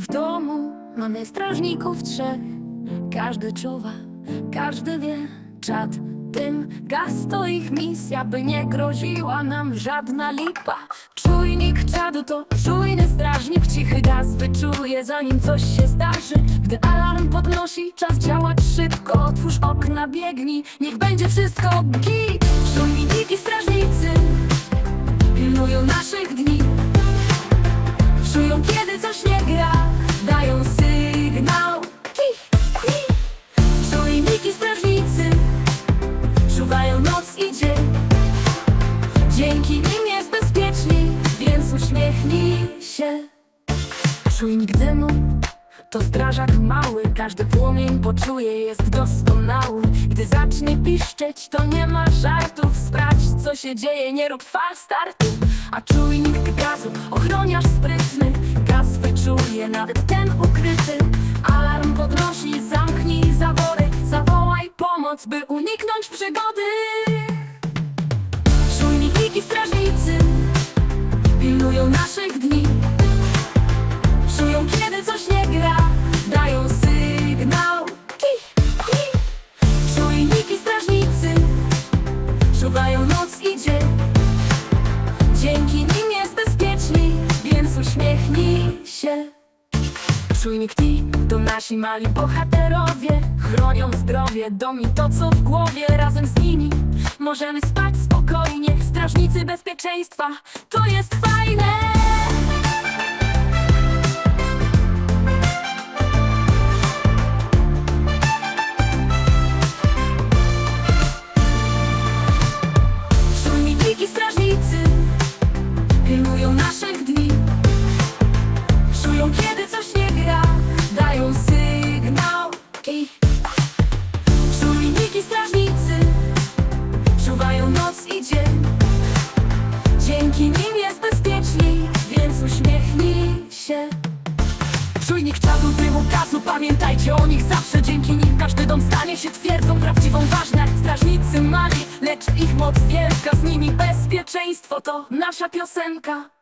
W domu mamy strażników trzech. Każdy czuwa, każdy wie Czad tym gaz to ich misja By nie groziła nam żadna lipa. Czujnik czadu to czujny strażnik Cichy gaz wyczuje zanim coś się zdarzy. Gdy alarm podnosi, czas działać szybko. Otwórz okna, biegnij, niech będzie wszystko git Czujniki uśmiechnij się. Czujnik dymu to strażak mały Każdy płomień poczuje jest doskonały. Gdy zacznie piszczeć to nie ma żartów. Sprawdź co się dzieje, nie rób fal startu. A czujnik gazu, ochroniarz sprytny Gaz wyczuje nawet ten ukryty. Alarm podnosi, zamknij zawory. Zawołaj pomoc, by uniknąć przygody. Czujniki strażnicy się. Czujnik T to nasi mali bohaterowie. Chronią zdrowie, dom i to co w głowie. Razem z nimi możemy spać spokojnie. Strażnicy bezpieczeństwa, to jest fajne Czujnik czadu, dymu, gazu Pamiętajcie o nich zawsze. Dzięki nim każdy dom stanie się twierdzą Prawdziwą, ważne Strażnicy mali, lecz ich moc wielka. Z nimi bezpieczeństwo to nasza piosenka